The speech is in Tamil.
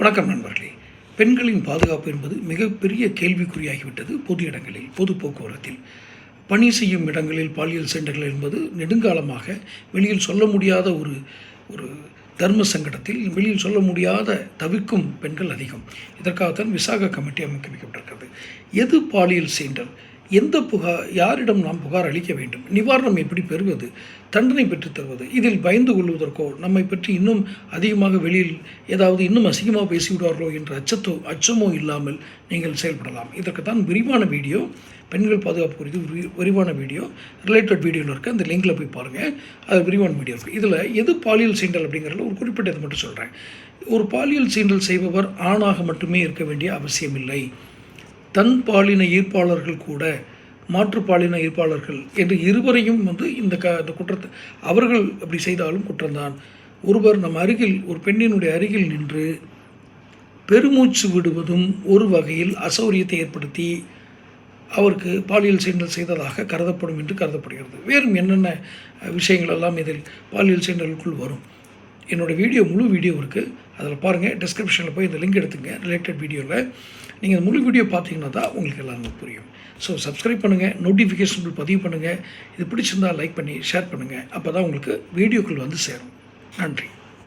வணக்கம் நண்பர்களே. பெண்களின் பாதுகாப்பு என்பது மிகப்பெரிய கேள்விக்குறியாகிவிட்டது பொது இடங்களில் பொது போக்குவரத்தில். பணி செய்யும் இடங்களில் பாலியல் சென்டர்கள் என்பது நெடுங்காலமாக வெளியில் சொல்ல முடியாத ஒரு ஒரு தர்ம சங்கடத்தில் வெளியில் சொல்ல முடியாத தவிக்கும் பெண்கள் அதிகம். இதற்காகத்தான் விசாக கமிட்டி அமைக்கப்பட்டிருக்கிறது எது பாலியல் சென்டர் எந்த புகார் யாரிடம் நாம் புகார் அளிக்க வேண்டும்? நிவாரணம் எப்படி பெறுவது? தண்டனை பெற்றுத் தருவது? இதில் பயந்து கொள்வதற்கோ நம்மை பற்றி இன்னும் அதிகமாக வெளியில் ஏதாவது இன்னும் அசிங்கமாக பேசிவிடுவார்களோ என்ற அச்சத்தோ அச்சமோ இல்லாமல் நீங்கள் செயல்படலாம். இதற்குத்தான் விரிவான வீடியோ பெண்கள் பாதுகாப்பு குறித்து விரிவான வீடியோ ரிலேட்டட் வீடியோவில் இருக்குது அந்த லிங்கில் போய் பாருங்கள் அது விரிவான வீடியோ இருக்குது இதில் எது பாலியல் சீண்டல் அப்படிங்கிறதுல ஒரு குறிப்பிட்ட இதை மட்டும் சொல்கிறேன் ஒரு பாலியல் சீண்டல் செய்பவர் ஆணாக மட்டுமே இருக்க வேண்டிய அவசியமில்லை. தன் பாலின ஈர்ப்பாளர்கள் கூட மாற்றுப்பாலின ஈர்ப்பாளர்கள் என்று இருவரையும் வந்து இந்த க இந்த குற்றத்தை அவர்கள் அப்படி செய்தாலும் குற்றம்தான். ஒருவர் நம் அருகில் ஒரு பெண்ணினுடைய அருகில் நின்று பெருமூச்சு விடுவதும் ஒரு வகையில் அசௌரியத்தை ஏற்படுத்தி அவருக்கு பாலியல் சீண்டல் செய்ததாக கருதப்படும் என்று கருதப்படுகிறது. வேறும் என்னென்ன விஷயங்கள் எல்லாம் இதில் பாலியல் சீண்டலுக்குள் வரும்? என்னோடய வீடியோ முழு வீடியோ இருக்குது அதில் பாருங்கள் டிஸ்கிரிப்ஷனில் போய் இந்த லிங்க் எடுத்துங்க ரிலேட்டட் வீடியோவில் நீங்கள் முழு வீடியோ பார்த்தீங்கன்னா தான் உங்களுக்கு எல்லாமே புரியும். ஸோ சப்ஸ்கிரைப் பண்ணுங்கள் நோட்டிஃபிகேஷன் பதிவு பண்ணுங்கள் இது பிடிச்சிருந்தால் லைக் பண்ணி ஷேர் பண்ணுங்கள் அப்போ தான் உங்களுக்கு வீடியோக்கள் வந்து சேரும். நன்றி.